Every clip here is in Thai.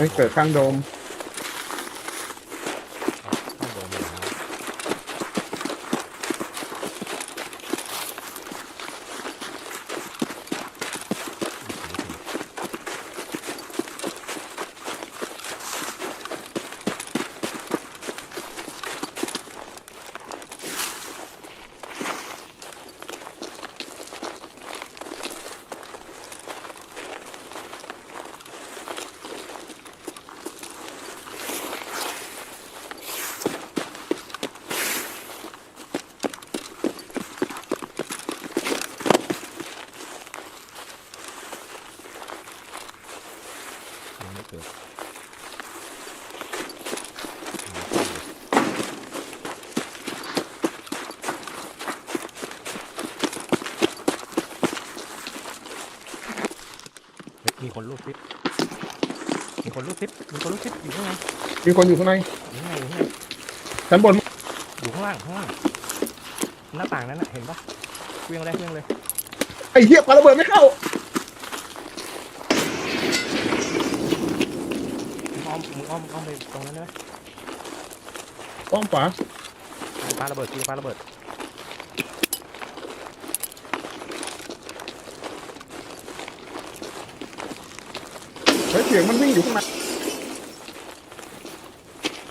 ฮ้ยเกิดข้างโดม เกิดเฮ้ยมีคนรูดซิปมีคนรูดซิปมีคนรูดซิปอยู่ข้างในมีคนอยู่ข้างในอยู่ข้างในอยู่ข้างในชั้นบนอยู่ข้างล่างข้างล่างหน้าต่างนั้นน่ะเห็นปะเครื่องเลยเครื่องเลยไอ้เหี้ยปาระเบิดไม่เข้า มึง อ้อมมึงอ้อมอ้อมไปตรงนั้นได้ไหมป้องขวาปาระเบิดจริงปาระเบิดเฮ้ยเสียงมันวิ่งอยู่ข้างใน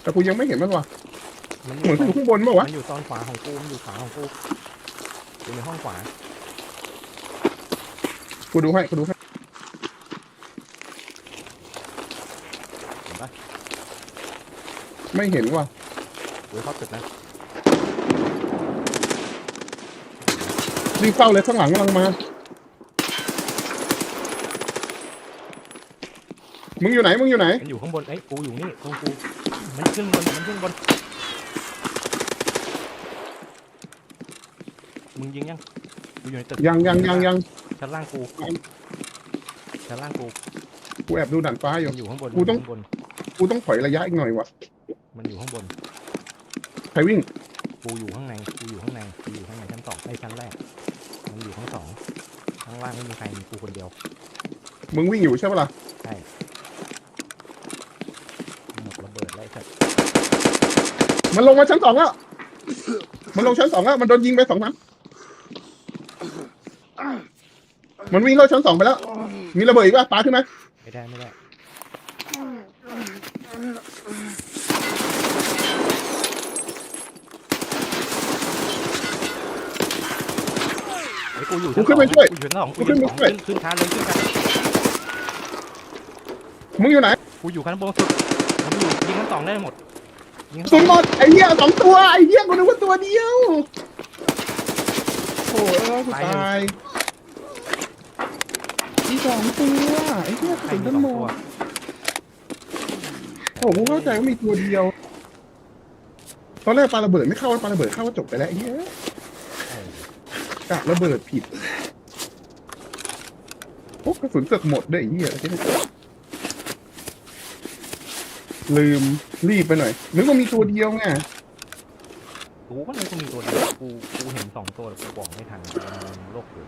แต่กูยังไม่เห็นมันว่ะมันเหมือนกูอยู่ข้างบนปะวะมันอยู่ตอนขวาของกูมันอยู่ขวาของกูอยู่ในห้องขวา กูดูให้กูดูให้ เห็นปะ ไม่เห็นว่ะหรือเข้าตึกนะรีบเข้าเลยข้างหลังกำลังมา มึงอยู่ไหน มึงอยู่ไหน มันอยู่ข้างบนเอ้ยกูอยู่นี่ตรงกูมันขึ้นบนมันขึ้นบนมึงยิงยังกูอยู่ในตึกยังยังยังยังชั้นล่างกูชั้นล่างกูกูแอบดูด่านฟ้าอยู่ มันอยู่ข้างบนกูต้อง มันยู่ข้างบน กูต้องถอยระยะอีกหน่อยว่ะ มันอยู่ข้างบน ใครวิ่ง กูอยู่ข้างใน กูอยู่ข้างใน กูอยู่ข้างในชั้นสองไอ้ชั้นแรก มันอยู่ข้างสอง ข้างล่างไม่มีใคร มีกูคนเดียว มึงวิ่งอยู่ใช่ปะล่ะหมดระเบิดไล่สัตว์มันลงมาชั้นสองแล้ว มันลงชั้นสองแล้ว มันโดนยิงไปสองนัดมันวิ่งลอดชั้นสองไปแล้ว มีระเบิดอีกป่ะปาขึ้นไหมไม่ได้ ไม่ได้ ไอ้กูอยู่กูขึ้นไปช่วยกูอยู่ชั้นสองกูกูขึ้อยู่นชั้นไปสองช่วยขึ้นขึ้นช้าเลยขึ้นช้ามึงอยู่ไหนกูอยู่ชั้นบนสุดมันอยู่ยิงชั้นสองได้หมดยิงชั้นสสุองนหมดไอ้เหี้ยสองตัวไอ้เหี้ยกูนึกว่าตัวเดียวโอ้ยกูตายอีสองตัวไอ้เหี้ยกระใครสุนมีทั้สงองหมตัวดโอ้กูเข้าใจว่ามีตัวเดียวตอนแรกปาระเบิดไม่เข้าปาระเบิดเข้าก็จบไปแล้วไอ้เหี้ย กะระเบิดผิดโอ้กระสุนเสือกหมดด้วยไอ้เหี้ยลืมรีบไปหน่อยนึกว่ามีตัวเดียวไงกูก็เลยกูมีตัวเดียวกูกูเห็นสองตัวแต่กูบอกไม่ทันมันโลกอยู่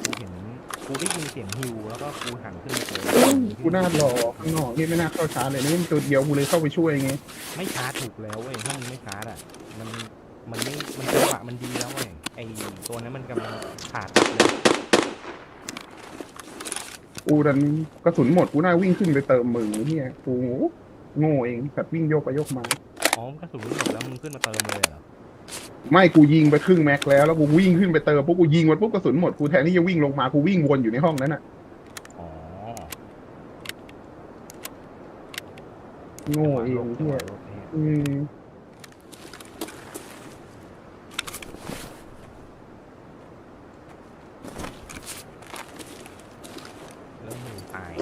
กูเห็นกูได้ยินเสียงฮิวแล้วก็กูหันขึ้นไปเจอกูน่ารอข้างนอกนี่ไม่น่าเข้าชาร์จเลยนี่มันตัวเดียวกูเลยเข้าไปช่วยไงไม่ชาร์จถูกแล้วเว้ยถ้ามึงไม่ชาร์จอะ มันมันไม่มันจังหวะมันดีแล้วเว้ย ไอตัวนั้นมันกำลังขาดเลยกูดันกระสุนหมดกูน่าวิ่งขึ้นไปเติมมึงเนี่ยกูโง่เองแบบวิ่งโยกไปโยกมาอ๋อกระสุนหมดแล้วมึงขึ้นมาเติมเลยเหรอไม่กูยิงไปครึ่งแม็กแล้วแล้วกูวิ่งขึ้นไปเติมปุ๊บกูยิงมันปุ๊บกระสุนหมดกูแทนที่จะวิ่งลงมากูวิ่งวนอยู่ในห้องนั้นน่ะอ๋อโง่เองจังหเนี่วะยลบเนี่ยอืม แล้วมึงตาย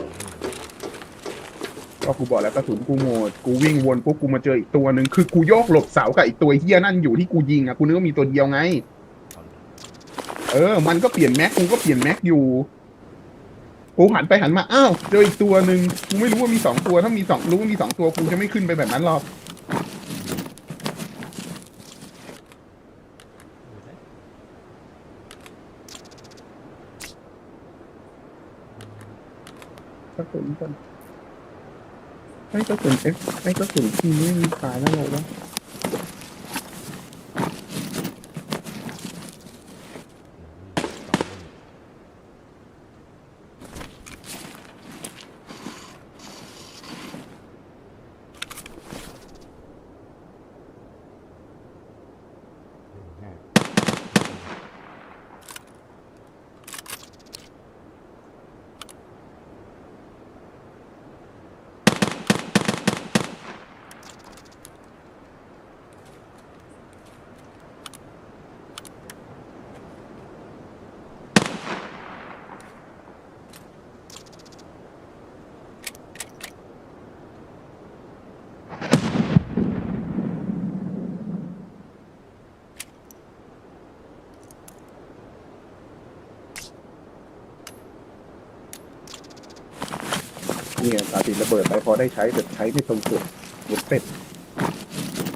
ก็กูบอกแล้วกระสุนกูหมดกูวิ่งวนปุ๊บกูมาเจออีกตัวหนึ่งคือกูโยกหลบเสากับอีกตัวเฮียนั่นอยู่ที่กูยิงอะกูนึกว่ามีตัวเดียวไง เออ มันก็เปลี่ยนแม็กกูก็เปลี่ยนแม็กอยู่กูหันไปหันมาอ้าวเจออีกตัวหนึ่งกูไม่รู้ว่ามีสองตัวถ้ามีสองรู้ว่ามีสองตัวกูจะไม่ขึ้นไปแบบนั้นหรอกกระสุนกัน ไอ้กระสุนเอฟไอ้กระสุนทีนี่มีตายแล้วหรอวะ สองลูกหนึ่งห้า เนี่ยตาติดระเบิดไปพอได้ใช้แต่ใช้ไม่ตรงจุดหมดเป็ด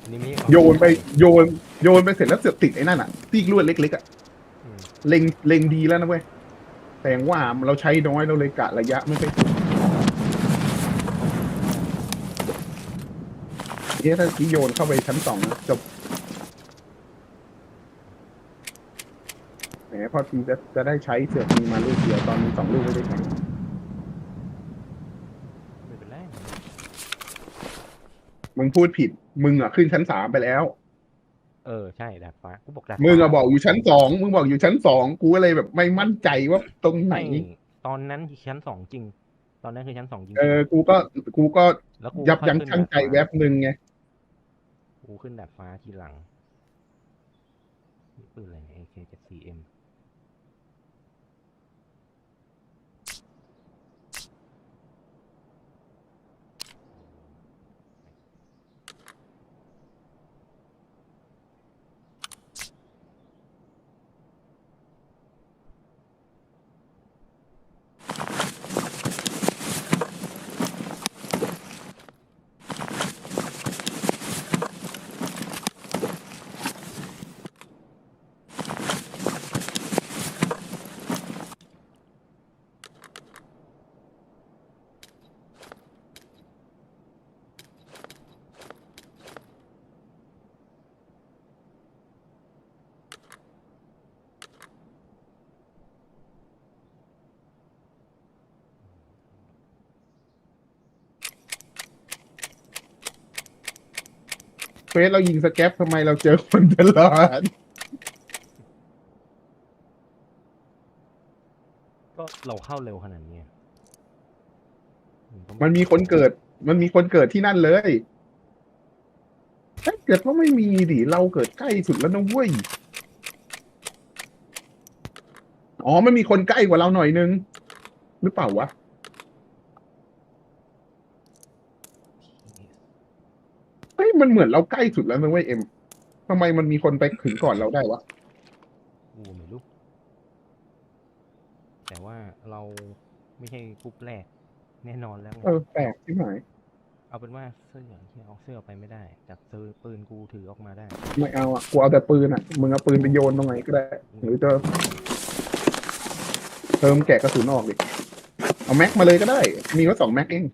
อันนี้ไม่ใช่โยนไปโยนโยนไปเสร็จแล้วเสือกติดไอ้นั่นอะตีกลวดเล็กๆอะอืมเล็งเล็งดีแล้วนะเว้ยแต่ว่าเราใช้น้อยเราเลยกะระยะไม่ไปถึงเนี่ยถ้าที่โยนเข้าไปชั้นสองนะจบแหมพอทีจะจะได้ใช้เสือกมีมาลูกเดียวตอนนี้สองลูกไม่ได้ใช้ ไม่เป็นไร มึงพูดผิด มึงอะขึ้นชั้นสามไปแล้ว เออใช่ดาดฟ้ากูบอกดาดมึงฟ้าอะบอกอยู่ชั้นสองมึงบอกอยู่ชั้นสองกูก็เลยแบบไม่มั่นใจว่าตรงไหนไม่ตอนนั้นคือชั้นสองจริง ตอนนั้นคือชั้นสองจริงเออกูก็กูก็แล้วกูยับค่อยั้งขึ้นชั่งใจดาดฟ้าแวบหนึ่งไงกูขึ้นดาดฟ้าทีหลังนี่ปืนอะไรเนี่ย AK74M เฟสเรายิงสแกปทำไมเราเจอคนตลอด ก็เราเข้าเร็วขนาดนี้อะอืก็มันมีคนเกิด มันมีคนเกิดที่นั่นเลยถ้าเกิดว่าไม่มีดิเราเกิดใกล้สุดแล้วนะเว้ย อ๋อมันมีคนใกล้กว่าเราหน่อยนึง หรือเปล่าวะ เฮ้ย มันเหมือนเราใกล้สุดแล้วนะเว้ยเอ็มทำไมมันมีคนไปถึงก่อนเราได้วะกูไม่รู้แต่ว่าเราไม่ใช่กรุ๊ปแรก แน่นอนแล้วไงเออแปลกที่ไหนเอาเป็นว่าเสื้อที่เอาเสื้อออกไปไม่ได้จากซื้อปืนกูถือออกมาได้ ไม่เอาอะกูเอาแต่ปืนอะมึงเอาปืนไปโยนตรงไหนก็ได้ หรือจะเติมแกะกระสุนออกดิเอาแม็กมาเลยก็ได้ มีก็สองแม็กเอง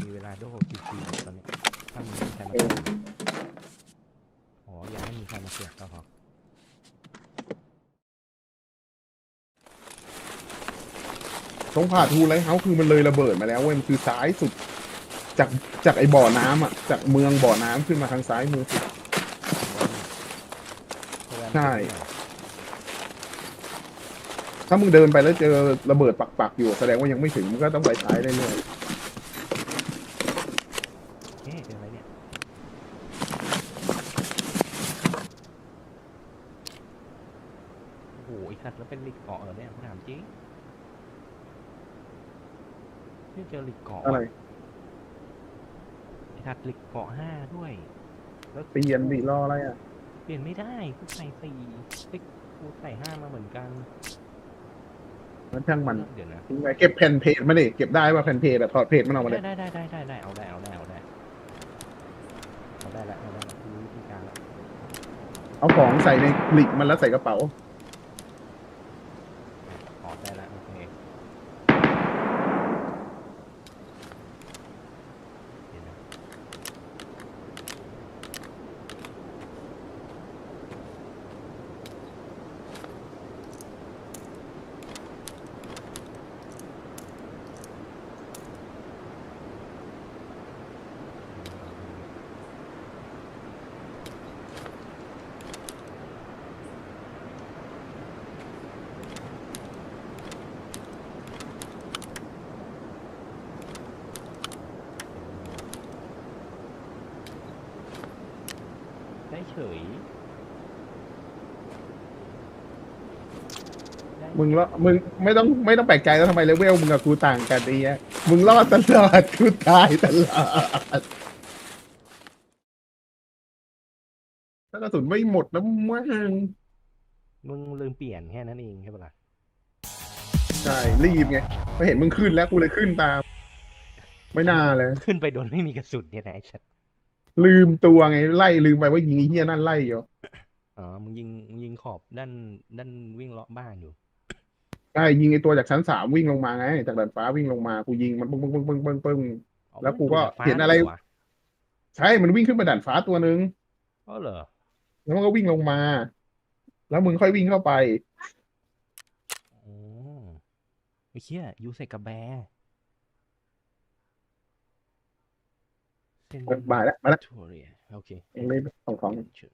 มีเว ลาโดกี่ปีตอนนี้ถ้ามีใครมาเสือกอ๋ออย่าให้มีใครมาเสือกก็พอตรงผ่าทูไรเฮาส์คือมันเลยระเบิดมาแล้วเว้ยมันคือซ้ายสุด จากจากไอ้บ่อน้ำอะ จากเมืองบ่อน้ำขึ้นมาทางซ้ายมือสุด ใช่ ถ้ามึงเดินไปแล้วเจอระเบิดปักๆอยู่แสดงว่ายังไม่ถึงมึงก็ต้องไปซ้ายเรื่อยเอ๊ะเป็นอะไรเนี่ย โอ้โหไอีสัตว์แล้วเป็นลิกเกาะเหรอเนี่ยกูถาม จริงนี่เจอลิกเกาะๆอะไรว่ะไอ้สัตว์ลิกเกาะห้าด้วย แล้วเปลี่ยนดิรออะไรอะ เปลี่ยนไม่ได้กูใส่สี่ติ๊กกูใส่ห้ามาเหมือนกันมันช่างมันเดี๋ยวนะทิ้งไว้เก็บแผ่นเพจมาดิเก็บได้ว่าแผ่นเพจแบบถอดเพจมันออกมาเลยได้ได้ได้ได้ได้เอาได้เอาได้เอาได้เอาได้แล้วเอาได้แล้วรู้วิธีการแล้วเอาของใส่ในกลิกมันแล้วใส่กระเป๋า ออกได้แล้วโอเค ได้ เฉยได้มึงละมึงไม่ต้องไม่ต้องแปลกใจแล้วทำไมเลเวลมึงกับกูต่างกันนี่ฮะมึงรอดตลอดกูตายตลอดถ้ากระสุนไม่หมดนะมึงมึงลืมเปลี่ยนแค่นั้นเองใช่ปะล่ะใช่รีบไงพอเห็นมึงขึ้นแล้วกูเลยขึ้นตาม ไม่น่าเลย ขึ้นไปโดนไม่มีกระสุนเนี่ยนะไอ้ชัด ลืมตัวไงไล่ลืมไปว่ายิงไอ้เฮียนั่นไล่อยู่อ๋อมึงยิงมึงยิงขอบด้านด้านวิ่งเลาะบ้านอยู่ใช่ยิงไอ้ตัวจากชั้นสามวิ่งลงมาไงจากดาดฟ้าวิ่งลงมากูยิงมันปึ้งปึ้งปึ้งปึ้งปึ้งปึ้ง อ๋อแล้วกูมัก็ยู่ดาดฟ้าเห็นอะไรลยวใช่มันวิ่งขึ้นมาด่านฟ้าตัวนึง อ๋อเหรอแล้วมันก็วิ่งลงมา แล้วมึงค่อยวิ่งเข้าไปอ๋อไอ้เชี่ยยูใส่กระแบเซนมาแล้วมาแล้วทัวเรียโอเค เองเลยของของเชิญ